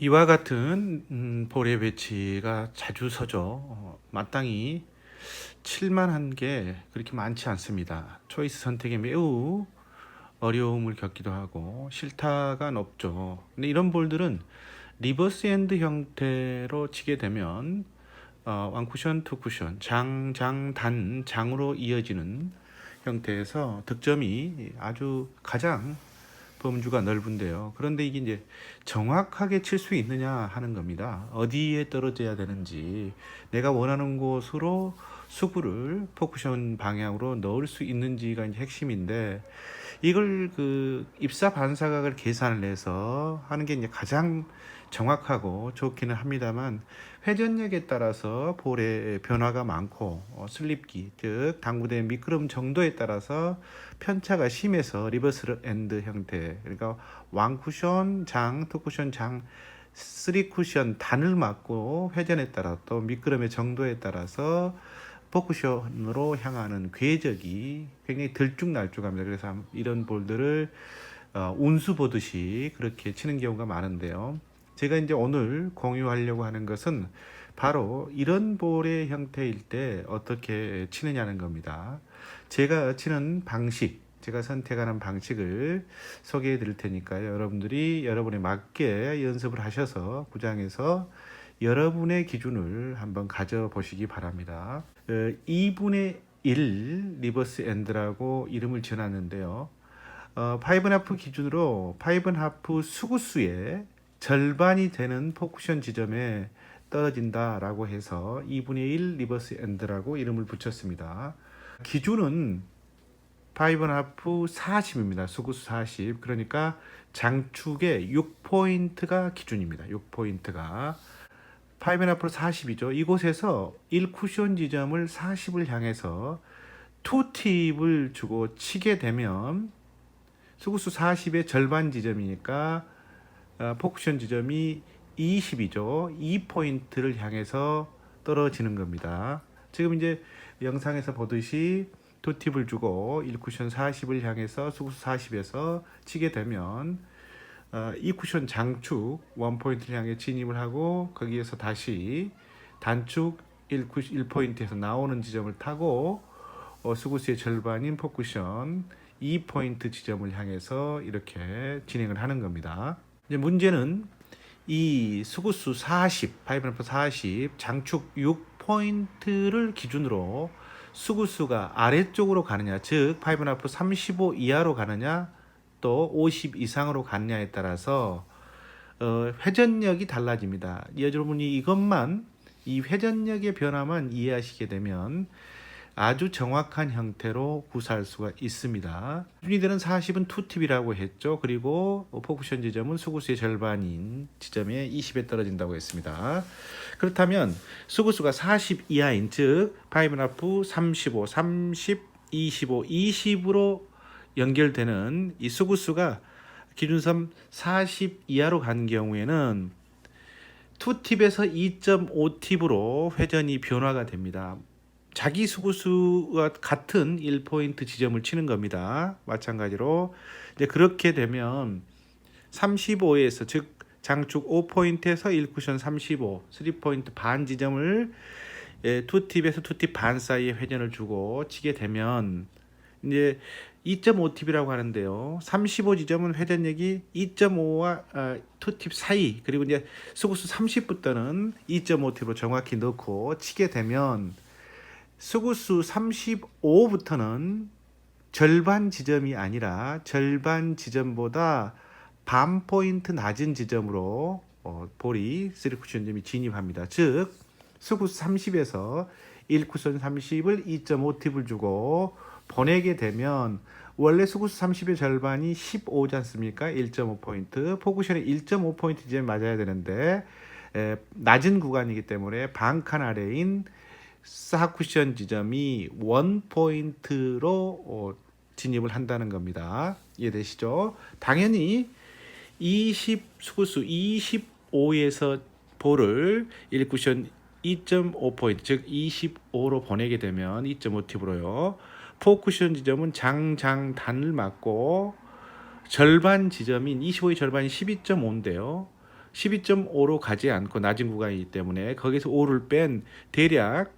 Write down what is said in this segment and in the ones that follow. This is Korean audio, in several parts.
이와 같은 음, 볼의 배치가 자주 서죠. 어, 마땅히 칠만한 게 그렇게 많지 않습니다. 초이스 선택에 매우 어려움을 겪기도 하고 실타가 높죠. 근데 이런 볼들은 리버스 엔드 형태로 치게 되면 어, 왕쿠션, 투쿠션, 장, 장, 단, 장으로 이어지는 형태에서 득점이 아주 가장 범주가 넓은데요. 그런데 이게 이제 정확하게 칠 수 있느냐 하는 겁니다. 어디에 떨어져야 되는지 내가 원하는 곳으로 수구를 포쿠션 방향으로 넣을 수 있는지가 이제 핵심인데 이걸 그 입사 반사각을 계산을 해서 하는 게 이제 가장 정확하고 좋기는 합니다만 회전력에 따라서 볼의 변화가 많고 어, 슬립기 즉 당구대 미끄럼 정도에 따라서 편차가 심해서 리버스 엔드 형태 그러니까 왕 쿠션 장, 투 쿠션 장, 쓰리 쿠션 단을 맞고 회전에 따라 또 미끄럼의 정도에 따라서 포쿠션으로 향하는 궤적이 굉장히 들쭉날쭉합니다. 그래서 이런 볼들을 어, 운수 보듯이 그렇게 치는 경우가 많은데요. 제가 이제 오늘 공유하려고 하는 것은 바로 이런 볼의 형태일 때 어떻게 치느냐는 겁니다. 제가 치는 방식, 제가 선택하는 방식을 소개해 드릴 테니까요. 여러분들이 여러분에 맞게 연습을 하셔서 구장에서 여러분의 기준을 한번 가져보시기 바랍니다. 어, 2분의 1 리버스 엔드라고 이름을 지어놨는데요. 어, 파이븐 하프 기준으로 파이븐 하프 수구수의 절반이 되는 포쿠션 지점에 떨어진다라고 해서 2분의 1 리버스 엔드라고 이름을 붙였습니다. 기준은 파이븐 하프 40입니다. 수구수 40. 그러니까 장축의 6포인트가 기준입니다. 6포인트가. 파이븐 하프 40이죠. 이곳에서 1쿠션 지점을 40을 향해서 투팁을 주고 치게 되면 수구수 40의 절반 지점이니까 어, 포쿠션 지점이 20이죠. 2포인트를 향해서 떨어지는 겁니다. 지금 이제 영상에서 보듯이 투팁을 주고 1쿠션 40을 향해서 수구수 40에서 치게 되면 어, 2쿠션 장축 원포인트를 향해 진입을 하고 거기에서 다시 단축 1쿠, 1포인트에서 나오는 지점을 타고 어, 수구수의 절반인 포쿠션 2포인트 지점을 향해서 이렇게 진행을 하는 겁니다. 이제 문제는 이 수구수 40, 파이브램프 40, 장축 6포인트를 기준으로 수구수가 아래쪽으로 가느냐, 즉 파이브램프 35 이하로 가느냐, 또 50 이상으로 가느냐에 따라서 어, 회전력이 달라집니다. 여러분이 이것만 이 회전력의 변화만 이해하시게 되면 아주 정확한 형태로 구사할 수가 있습니다. 기준이 되는 40은 투팁이라고 했죠. 그리고 포쿠션 지점은 수구수의 절반인 지점에 20에 떨어진다고 했습니다. 그렇다면 수구수가 40 이하인 즉 파이브나프 35, 30, 25, 20으로 연결되는 이 수구수가 기준선 40 이하로 간 경우에는 투팁에서 2.5팁으로 회전이 변화가 됩니다. 자기 수구수와 같은 1포인트 지점을 치는 겁니다. 마찬가지로 이제 그렇게 되면 35에서 즉 장축 5포인트에서 1쿠션 35, 3포인트 반 지점을 예, 투팁에서 투팁 반 사이에 회전을 주고 치게 되면 이제 2.5팁이라고 하는데요. 35 지점은 회전력이 2.5와 어, 투팁 사이 그리고 이제 수구수 30부터는 2.5팁으로 정확히 넣고 치게 되면 수구수 35부터는 절반 지점이 아니라 절반 지점보다 반 포인트 낮은 지점으로 어, 볼이 3쿠션 점이 진입합니다. 즉 수구수 30에서 1쿠션 30을 2.5팁을 주고 보내게 되면 원래 수구수 30의 절반이 15지 않습니까? 1.5포인트. 포쿠션이 1.5포인트 지점에 맞아야 되는데 에, 낮은 구간이기 때문에 반칸 아래인 사쿠션 지점이 원 포인트로 어, 진입을 한다는 겁니다. 이해되시죠? 당연히 20 수구수 25에서 볼을 1쿠션 2.5포인트 즉 25로 보내게 되면 2.5팁으로요. 포쿠션 지점은 장장 단을 맞고 절반 지점인 25의 절반이 12.5인데요. 12.5로 가지 않고 낮은 구간이기 때문에 거기서 5를 뺀 대략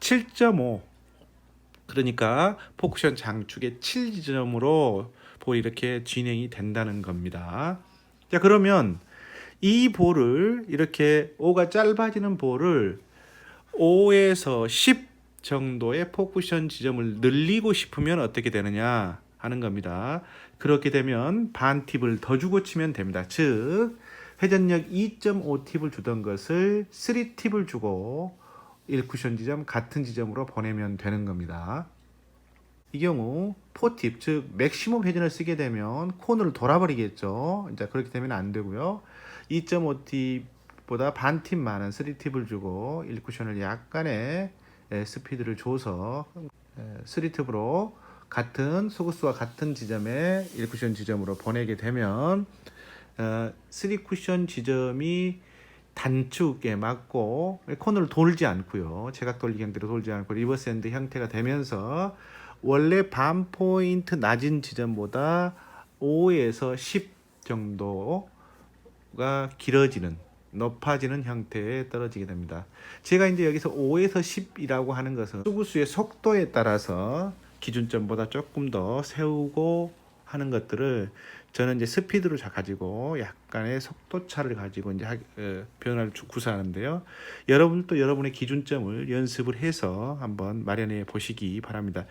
7.5 그러니까 포쿠션 장축의 7지점으로 볼이 이렇게 진행이 된다는 겁니다. 자 그러면 이 볼을 이렇게 5가 짧아지는 볼을 5에서 10 정도의 포쿠션 지점을 늘리고 싶으면 어떻게 되느냐 하는 겁니다. 그렇게 되면 반 팁을 더 주고 치면 됩니다. 즉 회전력 2.5 팁을 주던 것을 3 팁을 주고 1쿠션 지점 같은 지점으로 보내면 되는 겁니다. 이 경우 4팁 즉 맥시멈 회전을 쓰게 되면 코너를 돌아버리겠죠. 이제 그렇게 되면 안 되고요. 2.5팁보다 반 팁 많은 3팁을 주고 1쿠션을 약간의 에, 스피드를 줘서 3팁으로 같은 소구수와 같은 지점에 1쿠션 지점으로 보내게 되면 어, 3쿠션 지점이 단축에 맞고 코너를 돌지 않고요. 제각 돌리기 형태로 돌지 않고 리버스 핸드 형태가 되면서 원래 반 포인트 낮은 지점보다 5에서 10 정도가 길어지는 높아지는 형태에 떨어지게 됩니다. 제가 이제 여기서 5에서 10이라고 하는 것은 수구수의 속도에 따라서 기준점보다 조금 더 세우고 하는 것들을 저는 이제 스피드로 자 가지고 약간의 속도 차를 가지고 이제 하, 어, 변화를 주- 구사하는데요. 여러분도 여러분의 기준점을 연습을 해서 한번 마련해 보시기 바랍니다.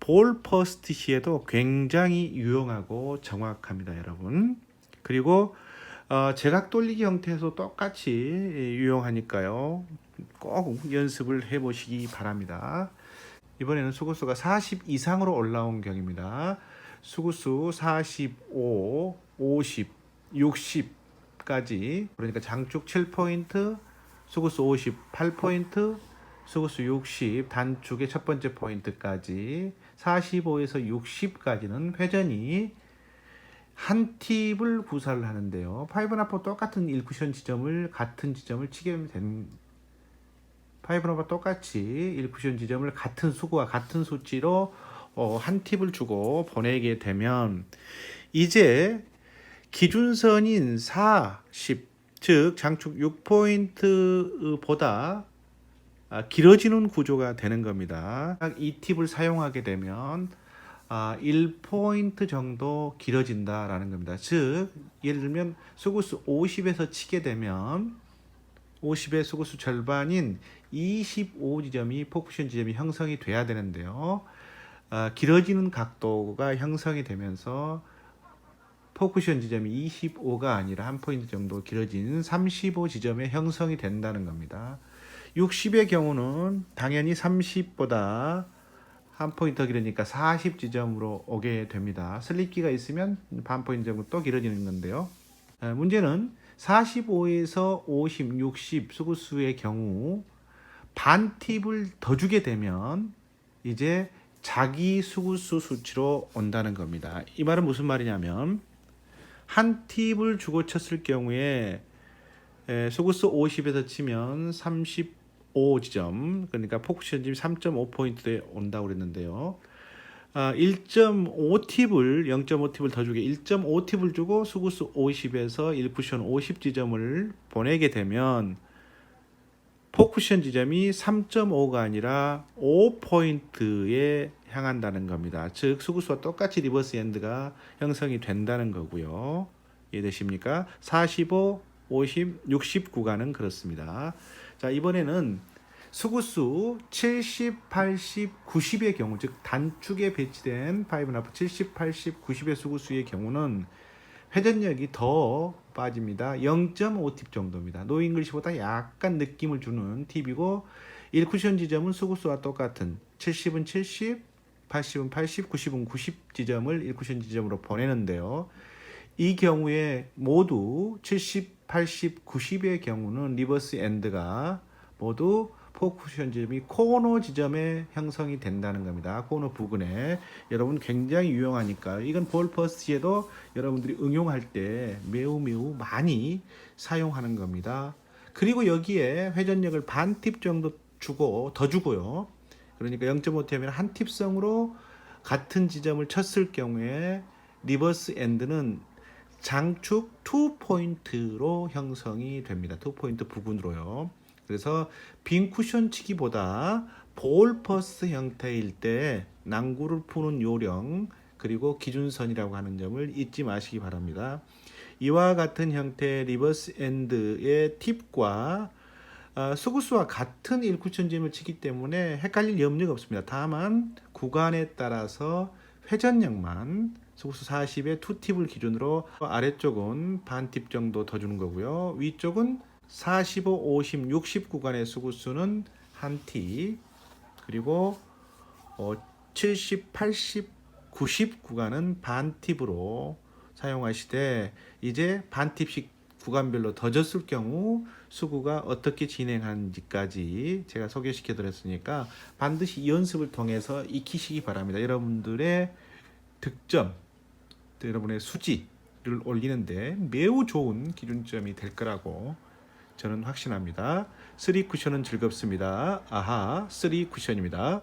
볼 퍼스트 시에도 굉장히 유용하고 정확합니다, 여러분. 그리고 어, 제각 돌리기 형태에서 똑같이 유용하니까요. 꼭 연습을 해 보시기 바랍니다. 이번에는 수구수가 40 이상으로 올라온 경입니다. 수구수 45, 50, 60까지 그러니까 장축 7포인트, 수구수 50 8포인트, 수구수 60 단축의 첫 번째 포인트까지 45에서 60까지는 회전이 한 팁을 구사를 하는데요. 파이브나포 똑같은 1쿠션 지점을 같은 지점을 치게 된 파이브나포 똑같이 1쿠션 지점을 같은 수구와 같은 수치로 어, 한 팁을 주고 보내게 되면 이제 기준선인 40, 즉 장축 6포인트보다 아, 길어지는 구조가 되는 겁니다. 이 팁을 사용하게 되면 아, 1포인트 정도 길어진다라는 겁니다. 즉, 예를 들면 수구수 50에서 치게 되면 50의 수구수 절반인 25지점이 포쿠션 지점이 형성이 돼야 되는데요. 아, 길어지는 각도가 형성이 되면서 포쿠션 지점이 25가 아니라 한 포인트 정도 길어진 35 지점에 형성이 된다는 겁니다. 60의 경우는 당연히 30보다 한 포인트 더 길으니까 40 지점으로 오게 됩니다. 슬립기가 있으면 반 포인트 정도 또 길어지는 건데요. 에, 문제는 45에서 50, 60 수구수의 경우 반 팁을 더 주게 되면 이제 자기 수구수 수치로 온다는 겁니다. 이 말은 무슨 말이냐면 한 팁을 주고 쳤을 경우에 에, 수구수 50에서 치면 35지점 그러니까 포쿠션 지점 3.5 포인트에 온다고 그랬는데요. 아, 1.5 팁을 0.5 팁을 더 주게 1.5 팁을 주고 수구수 50에서 1쿠션 50 지점을 보내게 되면 포쿠션 지점이 3.5가 아니라 5포인트에 향한다는 겁니다. 즉 수구수와 똑같이 리버스 엔드가 형성이 된다는 거고요. 이해되십니까? 45, 50, 60 구간은 그렇습니다. 자, 이번에는 수구수 70, 80, 90의 경우 즉 단축에 배치된 파이브나프 70, 80, 90의 수구수의 경우는 회전력이 더 빠집니다. 0.5팁 정도입니다. 노잉글리시보다 약간 느낌을 주는 팁이고 1쿠션 지점은 수구수와 똑같은 70은 70, 80은 80, 90은 90 지점을 1쿠션 지점으로 보내는데요. 이 경우에 모두 70, 80, 90의 경우는 리버스 엔드가 모두 포쿠션 지점이 코너 지점에 형성이 된다는 겁니다. 코너 부근에 여러분 굉장히 유용하니까 이건 볼 퍼스트에도 여러분들이 응용할 때 매우 매우 많이 사용하는 겁니다. 그리고 여기에 회전력을 반 팁 정도 주고 더 주고요. 그러니까 0.5팁이면 한 팁성으로 같은 지점을 쳤을 경우에 리버스 엔드는 장축 2포인트로 형성이 됩니다. 2포인트 부분으로요. 그래서 빈 쿠션 치기보다 볼 퍼스 형태일 때 낭구를 푸는 요령 그리고 기준선이라고 하는 점을 잊지 마시기 바랍니다. 이와 같은 형태의 리버스 엔드의 팁과 어, 수구수와 같은 1쿠션짐을 치기 때문에 헷갈릴 염려가 없습니다. 다만 구간에 따라서 회전력만 수구수 40의 투팁을 기준으로 아래쪽은 반 팁 정도 더 주는 거고요. 위쪽은 45, 50, 60 구간의 수구수는 한 팁, 그리고 어, 70, 80, 90 구간은 반 팁으로 사용하시되 이제 반 팁씩 구간별로 더 줬을 경우 수구가 어떻게 진행하는지까지 제가 소개시켜 드렸으니까 반드시 이 연습을 통해서 익히시기 바랍니다. 여러분들의 득점, 또 여러분의 수지를 올리는데 매우 좋은 기준점이 될 거라고 저는 확신합니다. 3 쿠션은 즐겁습니다. 아하, 3 쿠션입니다.